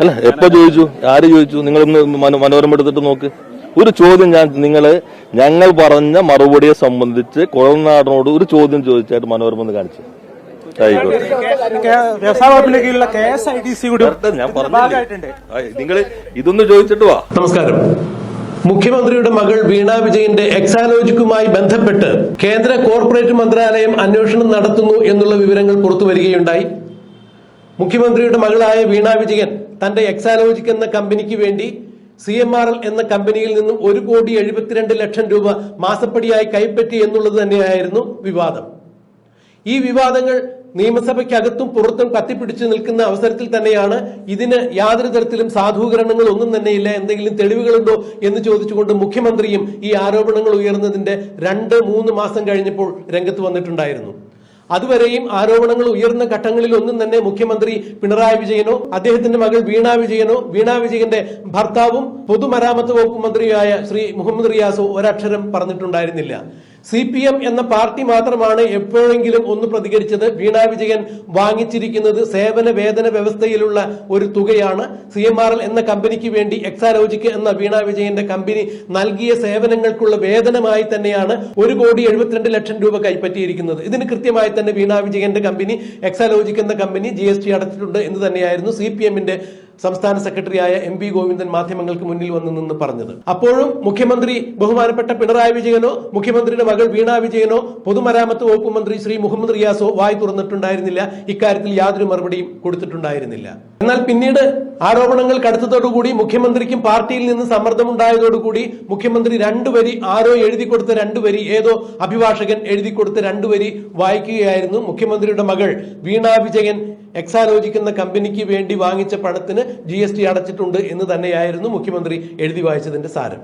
അല്ല എപ്പോ ചോദിച്ചു? ആര് ചോദിച്ചു? നിങ്ങൾ ഒന്ന് മനോരമ എടുത്തിട്ട് നോക്ക്. ഒരു ചോദ്യം ഞാൻ നിങ്ങൾ ഞങ്ങൾ പറഞ്ഞ മറുപടിയെ സംബന്ധിച്ച് കുഴൽനാടിനോട് ഒരു ചോദ്യം ചോദിച്ചായിട്ട് മനോരമ ഒന്ന് കാണിച്ചു. നിങ്ങൾ ഇതൊന്ന് ചോദിച്ചിട്ട് വാ. നമസ്കാരം. മുഖ്യമന്ത്രിയുടെ മകൾ വീണ വിജയന്റെ എക്സാലോജിക്കുമായി ബന്ധപ്പെട്ട് കേന്ദ്ര കോർപ്പറേറ്റ് മന്ത്രാലയം അന്വേഷണം നടത്തുന്നു എന്നുള്ള വിവരങ്ങൾ പുറത്തു വരികയുണ്ടായി. മുഖ്യമന്ത്രിയുടെ മകളായ വീണ വിജയൻ തന്റെ എക്സാലോജിക് എന്ന കമ്പനിക്ക് വേണ്ടി സി എം ആർ എൽ എന്ന കമ്പനിയിൽ നിന്നും ഒരു കോടി എഴുപത്തിരണ്ട് ലക്ഷം രൂപ മാസപ്പടിയായി കൈപ്പറ്റി എന്നുള്ളത് തന്നെയായിരുന്നു വിവാദം. ഈ വിവാദങ്ങൾ നിയമസഭയ്ക്കകത്തും പുറത്തും കത്തിപ്പിടിച്ചു നിൽക്കുന്ന അവസരത്തിൽ തന്നെയാണ് ഇതിന് യാതൊരു തരത്തിലും സാധൂകരണങ്ങൾ ഒന്നും തന്നെയില്ല. എന്തെങ്കിലും തെളിവുകളുണ്ടോ എന്ന് ചോദിച്ചുകൊണ്ട് മുഖ്യമന്ത്രിയും ഈ ആരോപണങ്ങൾ ഉയർന്നതിന്റെ രണ്ട് മൂന്ന് മാസം കഴിഞ്ഞപ്പോൾ രംഗത്ത് വന്നിട്ടുണ്ടായിരുന്നു. അതുവരെയും ആരോപണങ്ങൾ ഉയർന്ന ഘട്ടങ്ങളിൽ ഒന്നും തന്നെ മുഖ്യമന്ത്രി പിണറായി വിജയനോ അദ്ദേഹത്തിന്റെ മകൾ വീണ വിജയനോ വീണ വിജയന്റെ ഭർത്താവും പൊതുമരാമത്ത് വകുപ്പ് മന്ത്രിയായ ശ്രീ മുഹമ്മദ് റിയാസോ ഒരക്ഷരം പറഞ്ഞിട്ടുണ്ടായിരുന്നില്ല. സി പി എം എന്ന പാർട്ടി മാത്രമാണ് എപ്പോഴെങ്കിലും ഒന്ന് പ്രതികരിച്ചത്. വീണ വിജയൻ വാങ്ങിച്ചിരിക്കുന്നത് സേവന വേതന വ്യവസ്ഥയിലുള്ള ഒരു തുകയാണ്. സി എം ആർ എൽ എന്ന കമ്പനിക്ക് വേണ്ടി എക്സാലോജിക്ക് എന്ന വീണ വിജയന്റെ കമ്പനി നൽകിയ സേവനങ്ങൾക്കുള്ള വേതനമായി തന്നെയാണ് ഒരു കോടി എഴുപത്തിരണ്ട് ലക്ഷം രൂപ കൈപ്പറ്റിയിരിക്കുന്നത്. ഇതിന് കൃത്യമായി തന്നെ വീണ വിജയന്റെ കമ്പനി എക്സാലോജിക് എന്ന കമ്പനി ജി അടച്ചിട്ടുണ്ട് എന്ന് തന്നെയായിരുന്നു സി പി എമ്മിന്റെ സംസ്ഥാന സെക്രട്ടറിയായ എം പി ഗോവിന്ദൻ മാധ്യമങ്ങൾക്ക് മുന്നിൽ വന്നു നിന്ന് പറഞ്ഞത്. അപ്പോഴും മുഖ്യമന്ത്രി ബഹുമാനപ്പെട്ട പിണറായി വിജയനോ മുഖ്യമന്ത്രിയുടെ മകൾ വീണ വിജയനോ പൊതുമരാമത്ത് വകുപ്പ് മന്ത്രി ശ്രീ മുഹമ്മദ് റിയാസോ വായി തുറന്നിട്ടുണ്ടായിരുന്നില്ല. ഇക്കാര്യത്തിൽ യാതൊരു മറുപടിയും കൊടുത്തിട്ടുണ്ടായിരുന്നില്ല. എന്നാൽ പിന്നീട് ആരോപണങ്ങൾ കടുത്തതോടുകൂടി മുഖ്യമന്ത്രിക്കും പാർട്ടിയിൽ നിന്ന് സമ്മർദ്ദമുണ്ടായതോടുകൂടി മുഖ്യമന്ത്രി രണ്ടുവരി ആരോ എഴുതി കൊടുത്ത രണ്ടുവരി ഏതോ അഭിഭാഷകൻ എഴുതി കൊടുത്ത രണ്ടുവരി വായിക്കുകയായിരുന്നു മുഖ്യമന്ത്രിയുടെ മകൾ വീണ വിജയൻ എക്സാലോജിക് എന്ന കമ്പനിക്ക് വേണ്ടി വാങ്ങിച്ച പണത്തിന് ജി എസ് ടി അടച്ചിട്ടുണ്ട് എന്ന് തന്നെയായിരുന്നു മുഖ്യമന്ത്രി എഴുതി വായിച്ചതിന്റെ സാരം.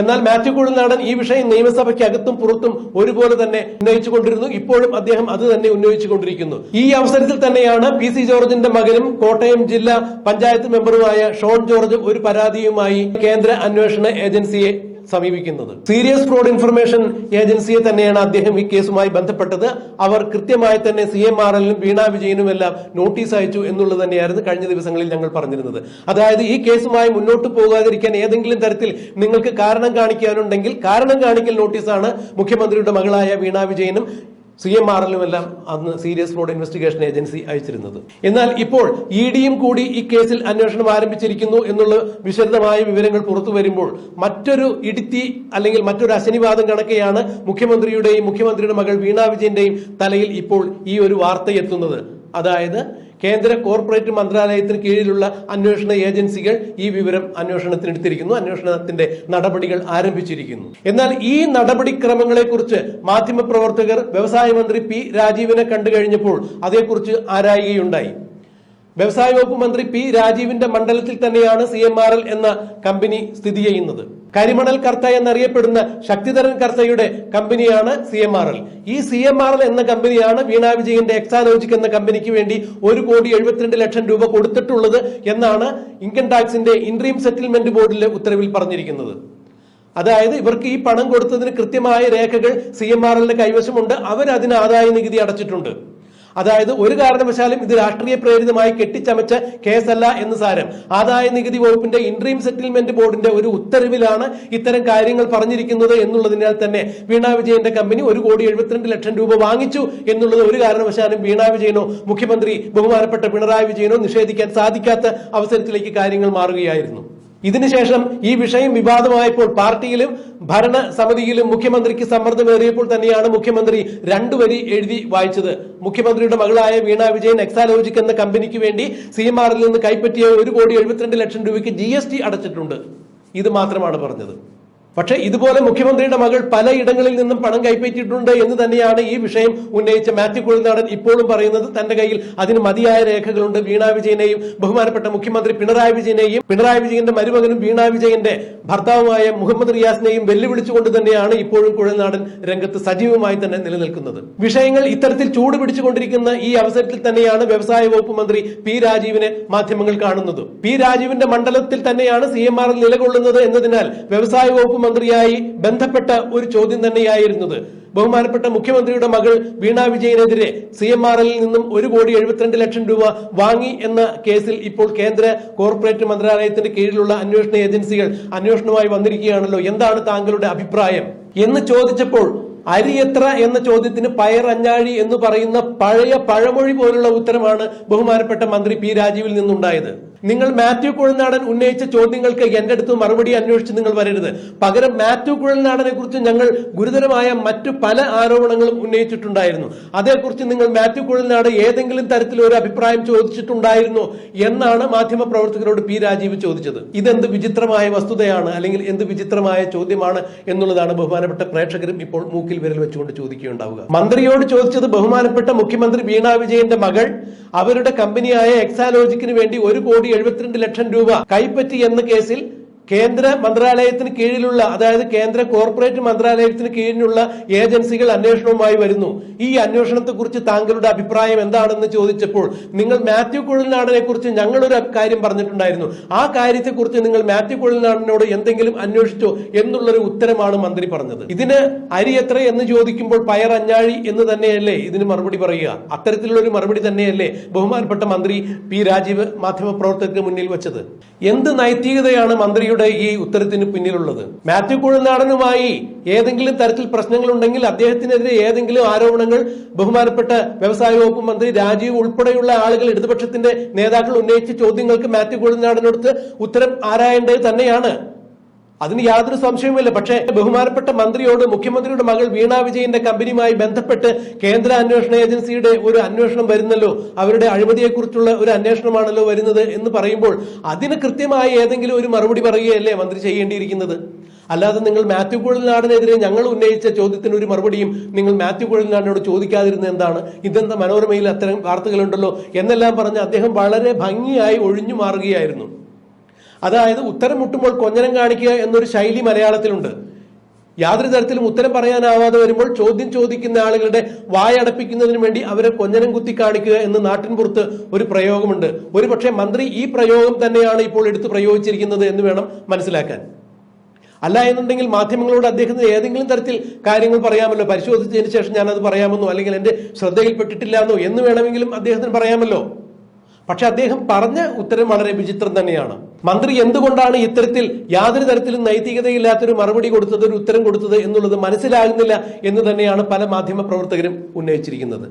എന്നാൽ മാത്യു കുഴൽനാടൻ ഈ വിഷയം നിയമസഭയ്ക്കകത്തും പുറത്തും ഒരുപോലെ തന്നെ ഉന്നയിച്ചുകൊണ്ടിരുന്നു. ഇപ്പോഴും അദ്ദേഹം അത് തന്നെ ഉന്നയിച്ചുകൊണ്ടിരിക്കുന്നു. ഈ അവസരത്തിൽ തന്നെയാണ് പി സി ജോർജിന്റെ മകനും കോട്ടയം ജില്ലാ പഞ്ചായത്ത് മെമ്പറുമായ ഷോൺ ജോർജും ഒരു പരാതിയുമായി കേന്ദ്ര അന്വേഷണ ഏജൻസിയെ സമീപിക്കുന്നത്. സീരിയസ് ഫ്രോഡ് ഇൻഫർമേഷൻ ഏജൻസിയെ തന്നെയാണ് അദ്ദേഹം ഈ കേസുമായി ബന്ധപ്പെട്ടത്. അവർ കൃത്യമായി തന്നെ സി എം ആർ എല്ലിനും വീണ വിജയനും എല്ലാം നോട്ടീസ് അയച്ചു എന്നുള്ളത് തന്നെയായിരുന്നു കഴിഞ്ഞ ദിവസങ്ങളിൽ ഞങ്ങൾ പറഞ്ഞിരുന്നത്. അതായത് ഈ കേസുമായി മുന്നോട്ട് പോകാതിരിക്കാൻ ഏതെങ്കിലും തരത്തിൽ നിങ്ങൾക്ക് കാരണം കാണിക്കാനുണ്ടെങ്കിൽ കാരണം കാണിക്കൽ നോട്ടീസാണ് മുഖ്യമന്ത്രിയുടെ മകളായ വീണ വിജയനും സി എം ആർ എല്ലാം അന്ന് സീരിയസ് ഫ്രോഡ് ഇൻവെസ്റ്റിഗേഷൻ ഏജൻസി അയച്ചിരുന്നത്. എന്നാൽ ഇപ്പോൾ ഇ ഡിയും കൂടി ഈ കേസിൽ അന്വേഷണം ആരംഭിച്ചിരിക്കുന്നു എന്നുള്ള വിശദമായ വിവരങ്ങൾ പുറത്തു വരുമ്പോൾ മറ്റൊരു ഇടുത്തി അല്ലെങ്കിൽ മറ്റൊരു അശനിവാദം കണക്കെയാണ് മുഖ്യമന്ത്രിയുടെയും മുഖ്യമന്ത്രിയുടെ മകൾ വീണ വിജയന്റെയും തലയിൽ ഇപ്പോൾ ഈ ഒരു വാർത്ത എത്തുന്നത്. അതായത് കേന്ദ്ര കോർപ്പറേറ്റ് മന്ത്രാലയത്തിന് കീഴിലുള്ള അന്വേഷണ ഏജൻസികൾ ഈ വിവരം അന്വേഷണത്തിനെടുത്തിരിക്കുന്നു. അന്വേഷണത്തിന്റെ നടപടികൾ ആരംഭിച്ചിരിക്കുന്നു. എന്നാൽ ഈ നടപടിക്രമങ്ങളെ കുറിച്ച് മാധ്യമപ്രവർത്തകർ വ്യവസായ മന്ത്രി പി രാജീവിനെ കണ്ടു കഴിഞ്ഞപ്പോൾ അതേക്കുറിച്ച് ആരായുകയുണ്ടായി? വ്യവസായ വകുപ്പ് മന്ത്രി പി രാജീവിന്റെ മണ്ഡലത്തിൽ തന്നെയാണ് സി എം ആർ എൽ എന്ന കമ്പനി സ്ഥിതി ചെയ്യുന്നത്. കരിമണൽ കർത്ത എന്നറിയപ്പെടുന്ന ശക്തിധരൻ കർത്തയുടെ കമ്പനിയാണ് സി എം ആർ എൽ. ഈ സി എം ആർ എൽ എന്ന കമ്പനിയാണ് വീണ വിജയന്റെ എക്സാലോജിക് എന്ന കമ്പനിക്ക് വേണ്ടി ഒരു കോടി എഴുപത്തിരണ്ട് ലക്ഷം രൂപ കൊടുത്തിട്ടുള്ളത് എന്നാണ് ഇൻകം ടാക്സിന്റെ ഇൻട്രീം സെറ്റിൽമെന്റ് ബോർഡിലെ ഉത്തരവിൽ പറഞ്ഞിരിക്കുന്നത്. അതായത് ഇവർക്ക് ഈ പണം കൊടുത്തതിന് കൃത്യമായ രേഖകൾ സി എം ആർ എല്ലിന്റെ കൈവശമുണ്ട്. അവരതിന് ആദായ നികുതി അടച്ചിട്ടുണ്ട്. അതായത് ഒരു കാരണവശാലും ഇത് രാഷ്ട്രീയ പ്രേരിതമായി കെട്ടിച്ചമച്ച കേസല്ല എന്ന് സാരം. ആദായ നികുതി വകുപ്പിന്റെ ഇൻട്രീം സെറ്റിൽമെന്റ് ബോർഡിന്റെ ഒരു ഉത്തരവിലാണ് ഇത്തരം കാര്യങ്ങൾ പറഞ്ഞിരിക്കുന്നത് എന്നുള്ളതിനാൽ തന്നെ വീണ വിജയന്റെ കമ്പനി ഒരു കോടി എഴുപത്തിരണ്ട് ലക്ഷം രൂപ വാങ്ങിച്ചു എന്നുള്ളത് ഒരു കാരണവശാലും വീണ വിജയനോ മുഖ്യമന്ത്രി ബഹുമാനപ്പെട്ട പിണറായി വിജയനോ നിഷേധിക്കാൻ സാധിക്കാത്ത അവസരത്തിലേക്ക് കാര്യങ്ങൾ മാറുകയായിരുന്നു. ഇതിനുശേഷം ഈ വിഷയം വിവാദമായപ്പോൾ പാർട്ടിയിലും ഭരണസമിതിയിലും മുഖ്യമന്ത്രിക്ക് സമ്മർദ്ദമേറിയപ്പോൾ തന്നെയാണ് മുഖ്യമന്ത്രി രണ്ടു വരി എഴുതി വായിച്ചത്. മുഖ്യമന്ത്രിയുടെ മകളായ വീണ വിജയൻ എക്സാലോജിക് എന്ന കമ്പനിക്ക് വേണ്ടി സി നിന്ന് കൈപ്പറ്റിയ ഒരു കോടി എഴുപത്തിരണ്ട് ലക്ഷം രൂപയ്ക്ക് ജി അടച്ചിട്ടുണ്ട്. ഇത് മാത്രമാണ് പറഞ്ഞത്. പക്ഷേ ഇതുപോലെ മുഖ്യമന്ത്രിയുടെ മകൾ പലയിടങ്ങളിൽ നിന്നും പണം കൈപ്പറ്റിയിട്ടുണ്ട് എന്ന് തന്നെയാണ് ഈ വിഷയം ഉന്നയിച്ച മാത്യു കുഴൽനാടൻ ഇപ്പോഴും പറയുന്നത്. തന്റെ കയ്യിൽ അതിന് മതിയായ രേഖകളുണ്ട്. വീണ വിജയനെയും ബഹുമാനപ്പെട്ട മുഖ്യമന്ത്രി പിണറായി വിജയനെയും പിണറായി വിജയന്റെ മരുമകനും വീണ വിജയന്റെ ഭർത്താവുമായ മുഹമ്മദ് റിയാസിനെയും വെല്ലുവിളിച്ചുകൊണ്ട് തന്നെയാണ് ഇപ്പോഴും കുഴൽനാടൻ രംഗത്ത് സജീവമായി തന്നെ നിലനിൽക്കുന്നത്. വിഷയങ്ങൾ ഇത്തരത്തിൽ ചൂട് പിടിച്ചുകൊണ്ടിരിക്കുന്ന ഈ അവസരത്തിൽ തന്നെയാണ് വ്യവസായ വകുപ്പ് മന്ത്രി പി രാജീവിനെ മാധ്യമങ്ങൾ കാണുന്നത്. പി രാജീവിന്റെ മണ്ഡലത്തിൽ തന്നെയാണ് സി എം ആർ നിലകൊള്ളുന്നത് എന്നതിനാൽ വ്യവസായ വകുപ്പ് മന്ത്രിയായി ബന്ധപ്പെട്ട ഒരു ചോദ്യം തന്നെയായിരുന്നത്. ബഹുമാനപ്പെട്ട മുഖ്യമന്ത്രിയുടെ മകൾ വീണ വിജയനെതിരെ സി എം ആർ എല്ലിൽ നിന്നും ഒരു കോടി എഴുപത്തിരണ്ട് ലക്ഷം രൂപ വാങ്ങി എന്ന കേസിൽ ഇപ്പോൾ കേന്ദ്ര കോർപ്പറേറ്റ് മന്ത്രാലയത്തിന്റെ കീഴിലുള്ള അന്വേഷണ ഏജൻസികൾ അന്വേഷണവുമായി വന്നിരിക്കുകയാണല്ലോ. എന്താണ് താങ്കളുടെ അഭിപ്രായം? എന്ന് ചോദിച്ചപ്പോൾ അരി എത്ര എന്ന ചോദ്യത്തിന് പയർ അഞ്ഞാഴി എന്ന് പറയുന്ന പഴയ പഴമൊഴി പോലുള്ള ഉത്തരമാണ് ബഹുമാനപ്പെട്ട മന്ത്രി പി രാജീവിൽ നിന്നുണ്ടായത്. നിങ്ങൾ മാത്യു കുഴൽനാടൻ ഉന്നയിച്ച ചോദ്യങ്ങൾക്ക് എന്റെ അടുത്ത് മറുപടി അന്വേഷിച്ച് നിങ്ങൾ വരരുത്. പകരം മാത്യു കുഴൽനാടനെ കുറിച്ച് ഞങ്ങൾ ഗുരുതരമായ മറ്റു പല ആരോപണങ്ങളും ഉന്നയിച്ചിട്ടുണ്ടായിരുന്നു. അതേക്കുറിച്ച് നിങ്ങൾ മാത്യു കുഴൽനാട് ഏതെങ്കിലും തരത്തിൽ ഒരു അഭിപ്രായം ചോദിച്ചിട്ടുണ്ടായിരുന്നോ എന്നാണ് മാധ്യമ പ്രവർത്തകരോട് പി രാജീവ് ചോദിച്ചത്. ഇതെന്ത് വിചിത്രമായ വസ്തുതയാണ് അല്ലെങ്കിൽ എന്ത് വിചിത്രമായ ചോദ്യമാണ് എന്നുള്ളതാണ് ബഹുമാനപ്പെട്ട പ്രേക്ഷകരും ഇപ്പോൾ മൂക്കിൽ വിരൽ വെച്ചുകൊണ്ട് ചോദിക്കുകയുണ്ടാവുക. മന്ത്രിയോട് ചോദിച്ചത് ബഹുമാനപ്പെട്ട മുഖ്യമന്ത്രി വീണ വിജയന്റെ മകൾ അവരുടെ കമ്പനിയായ എക്സാലോജിക്കിന് വേണ്ടി ഒരു കോടി എഴുപത്തിരണ്ട് ലക്ഷം രൂപ കൈപ്പറ്റി എന്ന കേസിൽ കേന്ദ്ര മന്ത്രാലയത്തിന് കീഴിലുള്ള അതായത് കേന്ദ്ര കോർപ്പറേറ്റ് മന്ത്രാലയത്തിന് കീഴിലുള്ള ഏജൻസികൾ അന്വേഷണവുമായി വരുന്നു. ഈ അന്വേഷണത്തെ കുറിച്ച് താങ്കളുടെ അഭിപ്രായം എന്താണെന്ന് ചോദിച്ചപ്പോൾ നിങ്ങൾ മാത്യു കുഴൽനാടനെ കുറിച്ച് ഞങ്ങളൊരു കാര്യം പറഞ്ഞിട്ടുണ്ടായിരുന്നു. ആ കാര്യത്തെക്കുറിച്ച് നിങ്ങൾ മാത്യു കുഴൽനാടനോട് എന്തെങ്കിലും അന്വേഷിച്ചോ എന്നുള്ളൊരു ഉത്തരമാണ് മന്ത്രി പറഞ്ഞത്. ഇതിന് അരി എത്ര എന്ന് ചോദിക്കുമ്പോൾ പയർ അഞ്ഞാഴി എന്ന് തന്നെയല്ലേ ഇതിന് മറുപടി പറയുക. അത്തരത്തിലുള്ള ഒരു മറുപടി തന്നെയല്ലേ ബഹുമാനപ്പെട്ട മന്ത്രി പി രാജീവ് മാധ്യമപ്രവർത്തകർക്ക് മുന്നിൽ വെച്ചത്. എന്ത് നൈതികതയാണ് മന്ത്രിയുടെ ഈ ഉത്തരത്തിന് പിന്നിലുള്ളത്. മാത്യു കുഴനാടനുമായി ഏതെങ്കിലും തരത്തിൽ പ്രശ്നങ്ങൾ ഉണ്ടെങ്കിൽ അദ്ദേഹത്തിനെതിരെ ഏതെങ്കിലും ആരോപണങ്ങൾ ബഹുമാനപ്പെട്ട വ്യവസായ വകുപ്പ് മന്ത്രി രാജീവ് ഉൾപ്പെടെയുള്ള ആളുകൾ ഇടതുപക്ഷത്തിന്റെ നേതാക്കൾ ഉന്നയിച്ച ചോദ്യങ്ങൾക്ക് മാത്യു കുഴൽനാടനടുത്ത് ഉത്തരം ആരായേണ്ടത് തന്നെയാണ്. അതിന് യാതൊരു സംശയവുമില്ല. പക്ഷേ ബഹുമാനപ്പെട്ട മന്ത്രിയോട് മുഖ്യമന്ത്രിയുടെ മകൾ വീണ വിജയന്റെ കമ്പനിയുമായി ബന്ധപ്പെട്ട് കേന്ദ്ര അന്വേഷണ ഏജൻസിയുടെ ഒരു അന്വേഷണം വരുന്നല്ലോ. അവരുടെ അഴിമതിയെക്കുറിച്ചുള്ള ഒരു അന്വേഷണമാണല്ലോ വരുന്നത് എന്ന് പറയുമ്പോൾ അതിന് കൃത്യമായി ഏതെങ്കിലും ഒരു മറുപടി പറയുകയല്ലേ മന്ത്രി ചെയ്യേണ്ടിയിരിക്കുന്നത്? അല്ലാതെ നിങ്ങൾ മാത്യു കുഴൽനാടിനെതിരെ ഞങ്ങൾ ഉന്നയിച്ച ചോദ്യത്തിന് ഒരു മറുപടിയും നിങ്ങൾ മാത്യു കുഴൽനാടിനോട് ചോദിക്കാതിരുന്നത് എന്താണ്? ഇതെന്താ മനോരമയിൽ അത്തരം വാർത്തകളുണ്ടല്ലോ? എന്നെല്ലാം പറഞ്ഞ് അദ്ദേഹം വളരെ ഭംഗിയായി ഒഴിഞ്ഞു മാറുകയായിരുന്നു. അതായത് ഉത്തരം മുട്ടുമ്പോൾ കൊഞ്ഞനം കാണിക്കുക എന്നൊരു ശൈലി മലയാളത്തിലുണ്ട്. യാതൊരു തരത്തിലും ഉത്തരം പറയാനാവാതെ വരുമ്പോൾ ചോദ്യം ചോദിക്കുന്ന ആളുകളുടെ വായടപ്പിക്കുന്നതിന് വേണ്ടി അവരെ കൊഞ്ഞനം കുത്തി കാണിക്കുക എന്ന് നാട്ടിൻപുറത്ത് ഒരു പ്രയോഗമുണ്ട്. ഒരു പക്ഷേ മന്ത്രി ഈ പ്രയോഗം തന്നെയാണ് ഇപ്പോൾ എടുത്ത് പ്രയോഗിച്ചിരിക്കുന്നത് എന്ന് വേണം മനസ്സിലാക്കാൻ. അല്ല എന്നുണ്ടെങ്കിൽ മാധ്യമങ്ങളോട് അദ്ദേഹത്തിന് ഏതെങ്കിലും തരത്തിൽ കാര്യങ്ങൾ പറയാമല്ലോ. പരിശോധിച്ചതിന് ശേഷം ഞാനത് പറയാമെന്നോ അല്ലെങ്കിൽ എന്റെ ശ്രദ്ധയിൽപ്പെട്ടിട്ടില്ല എന്നോ എന്ന് വേണമെങ്കിലും അദ്ദേഹത്തിന് പറയാമല്ലോ. പക്ഷെ അദ്ദേഹം പറഞ്ഞ ഉത്തരം വളരെ വിചിത്രം തന്നെയാണ്. മന്ത്രി എന്തുകൊണ്ടാണ് ഇത്തരത്തിൽ യാതൊരു തരത്തിലും നൈതികതയില്ലാത്തൊരു മറുപടി കൊടുത്തത് ഒരു ഉത്തരം കൊടുത്തത് എന്നുള്ളത് മനസ്സിലാകുന്നില്ല എന്ന് തന്നെയാണ് പല മാധ്യമ പ്രവർത്തകരും ഉന്നയിച്ചിരിക്കുന്നത്.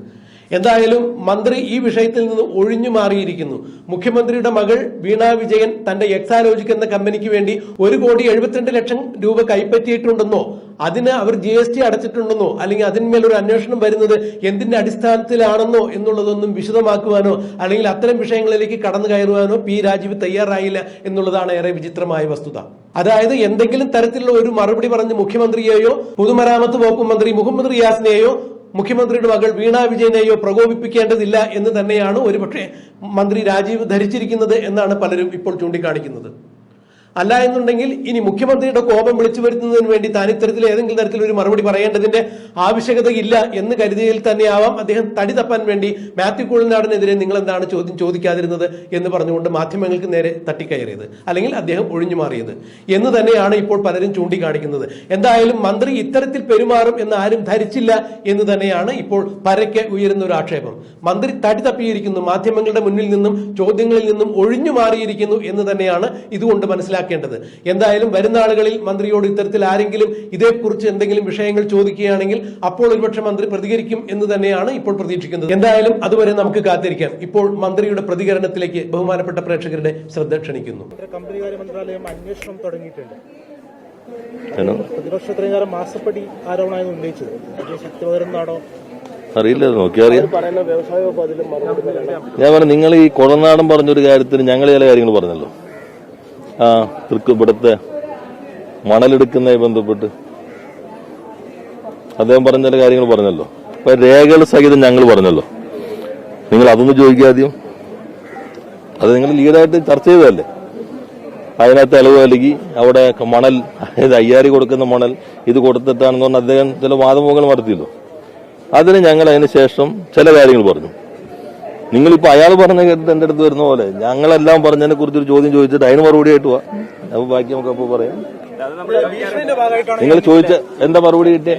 എന്തായാലും മന്ത്രി ഈ വിഷയത്തിൽ നിന്ന് ഒഴിഞ്ഞു മാറിയിരിക്കുന്നു. മുഖ്യമന്ത്രിയുടെ മകൾ വീണ വിജയൻ തന്റെ എക്സാലോജിക് എന്ന കമ്പനിക്ക് വേണ്ടി ഒരു കോടി എഴുപത്തിരണ്ട് ലക്ഷം രൂപ കൈപ്പറ്റിയിട്ടുണ്ടെന്നോ അതിന് അവർ ജി എസ് ടി അടച്ചിട്ടുണ്ടെന്നോ അല്ലെങ്കിൽ അതിന്മേൽ ഒരു അന്വേഷണം വരുന്നത് എന്തിന്റെ അടിസ്ഥാനത്തിലാണെന്നോ എന്നുള്ളതൊന്നും വിശദമാക്കുവാനോ അല്ലെങ്കിൽ അത്തരം വിഷയങ്ങളിലേക്ക് കടന്നു കയറുവാനോ പി രാജീവ് തയ്യാറായില്ല എന്നുള്ളതാണ് ഏറെ വിചിത്രമായ വസ്തുത. അതായത് എന്തെങ്കിലും തരത്തിലുള്ള ഒരു മറുപടി പറഞ്ഞ് മുഖ്യമന്ത്രിയെയോ പൊതുമരാമത്ത് വകുപ്പ് മന്ത്രി മുഹമ്മദ് റിയാസിനെയോ മുഖ്യമന്ത്രിയുടെ മകൾ വീണ വിജയനെയോ പ്രകോപിപ്പിക്കേണ്ടതില്ല എന്ന് തന്നെയാണ് ഒരുപക്ഷെ മന്ത്രി രാജീവ് ധരിച്ചിരിക്കുന്നത് എന്നാണ് പലരും ഇപ്പോൾ ചൂണ്ടിക്കാണിക്കുന്നത്. അല്ല എന്നുണ്ടെങ്കിൽ ഇനി മുഖ്യമന്ത്രിയുടെ കോപം വിളിച്ചു വരുത്തുന്നതിന് വേണ്ടി താൻ ഇത്തരത്തിൽ ഏതെങ്കിലും തരത്തിൽ ഒരു മറുപടി പറയേണ്ടതിന്റെ ആവശ്യകതയില്ല എന്ന് കരുതിയിൽ തന്നെയാവാം അദ്ദേഹം തടി തപ്പാൻ വേണ്ടി മാത്യു കൂളനാടിനെതിരെ നിങ്ങൾ എന്താണ് ചോദ്യം ചോദിക്കാതിരുന്നത് എന്ന് പറഞ്ഞുകൊണ്ട് മാധ്യമങ്ങൾക്ക് നേരെ തട്ടിക്കയറിയത്. അല്ലെങ്കിൽ അദ്ദേഹം ഒഴിഞ്ഞു മാറിയത്. എന്ന് തന്നെയാണ് ഇപ്പോൾ പലരും ചൂണ്ടിക്കാണിക്കുന്നത്. എന്തായാലും മന്ത്രി ഇത്തരത്തിൽ പെരുമാറും എന്ന് ആരും ധരിച്ചില്ല എന്ന് തന്നെയാണ് ഇപ്പോൾ പരക്കെ ഉയരുന്ന ഒരു ആക്ഷേപം. മന്ത്രി തടി തപ്പിയിരിക്കുന്നു. മാധ്യമങ്ങളുടെ മുന്നിൽ നിന്നും ചോദ്യങ്ങളിൽ നിന്നും ഒഴിഞ്ഞു മാറിയിരിക്കുന്നു എന്ന് തന്നെയാണ് ഇതുകൊണ്ട് മനസ്സിലാക്കേണ്ടത്. എന്തായാലും വരുന്ന ആളുകളിൽ മന്ത്രിയോട് ഇത്തരത്തിൽ ആരെങ്കിലും ഇതേക്കുറിച്ച് എന്തെങ്കിലും വിഷയങ്ങൾ ചോദിക്കുകയാണെങ്കിൽ അപ്പോൾ ഒരുപക്ഷെ മന്ത്രി പ്രതികരിക്കും എന്ന് തന്നെയാണ് ഇപ്പോൾ പ്രതീക്ഷിക്കുന്നത്. എന്തായാലും അതുവരെ നമുക്ക് കാത്തിരിക്കാം. ഇപ്പോൾ മന്ത്രിയുടെ പ്രതികരണത്തിലേക്ക് ബഹുമാനപ്പെട്ട പ്രേക്ഷകരുടെ ശ്രദ്ധ ക്ഷണിക്കുന്നു. കമ്പനികാര്യ മന്ത്രാലയം അന്വേഷണം തുടങ്ങിയിട്ടുണ്ട്. ഏനോ? പ്രതിപക്ഷ ഇത്രയും കാലം മാസപ്പടി ആരോപണമായിരുന്നു ഉന്നയിച്ചത്. ശക്തി പകരുന്നതാണോ അറിയില്ല നോക്കിയറിയാം ഞാൻ പറഞ്ഞു നിങ്ങൾ ഈ കൊടനാടൻ പറഞ്ഞൊരു കാര്യത്തിന് ഞങ്ങൾ ചില കാര്യങ്ങൾ പറഞ്ഞല്ലോ. ആ ഇവിടുത്തെ മണലെടുക്കുന്നതായി ബന്ധപ്പെട്ട്. അദ്ദേഹം പറഞ്ഞ ചില കാര്യങ്ങൾ പറഞ്ഞല്ലോ. അപ്പൊ രേഖകൾ സഹിതം ഞങ്ങൾ പറഞ്ഞല്ലോ. നിങ്ങൾ അതൊന്ന് ചോദിക്കുക ആദ്യം. അത് നിങ്ങൾ ലീഡായിട്ട് ചർച്ച ചെയ്തതല്ലേ? അതിനകത്ത് ഇളവ് നൽകി അവിടെ മണൽ അതായത് അയ്യാരി കൊടുക്കുന്ന മണൽ ഇത് കൊടുത്തിട്ടാണെന്ന് പറഞ്ഞ് അദ്ദേഹം ചില വാദമുഖങ്ങൾ നടത്തിയല്ലോ. അതിന് ഞങ്ങൾ അതിന് ശേഷം ചില കാര്യങ്ങൾ പറഞ്ഞു. നിങ്ങളിപ്പോ അയാൾ പറഞ്ഞ എന്റെ അടുത്ത് വരുന്ന പോലെ? ഞങ്ങളെല്ലാം പറഞ്ഞതിനെ കുറിച്ച് ഒരു ചോദ്യം ചോദിച്ചിട്ട് അതിന് മറുപടി ആയിട്ട് അപ്പൊ ബാക്കി നമുക്ക് അപ്പൊ പറയാം. നിങ്ങൾ ചോദിച്ച എന്താ മറുപടി കിട്ടിയ?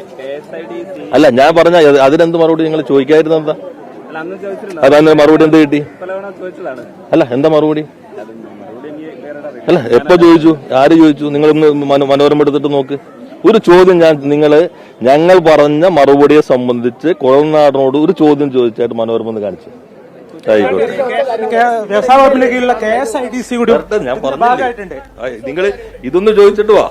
അല്ല ഞാൻ പറഞ്ഞ അത് അതിനെന്ത് മറുപടി നിങ്ങൾ ചോദിക്കായിരുന്നു എന്താ? അതാണ് മറുപടി എന്ത് കിട്ടി? അല്ല എന്താ മറുപടി? അല്ല എപ്പോ ചോദിച്ചു? ആര് ചോദിച്ചു? നിങ്ങൾ ഒന്ന് മനോരമ എടുത്തിട്ട് നോക്ക്. ഒരു ചോദ്യം ഞാൻ നിങ്ങൾ ഞങ്ങൾ പറഞ്ഞ മറുപടിയെ സംബന്ധിച്ച് കുഴൽനാടിനോട് ഒരു ചോദ്യം ചോദിച്ചായിട്ട് മനോരമ ഒന്ന് കാണിച്ചു. ആയിക്കോട്ടെ ഞാൻ പറഞ്ഞു നിങ്ങൾ ഇതൊന്ന് ചോദിച്ചിട്ട് വാ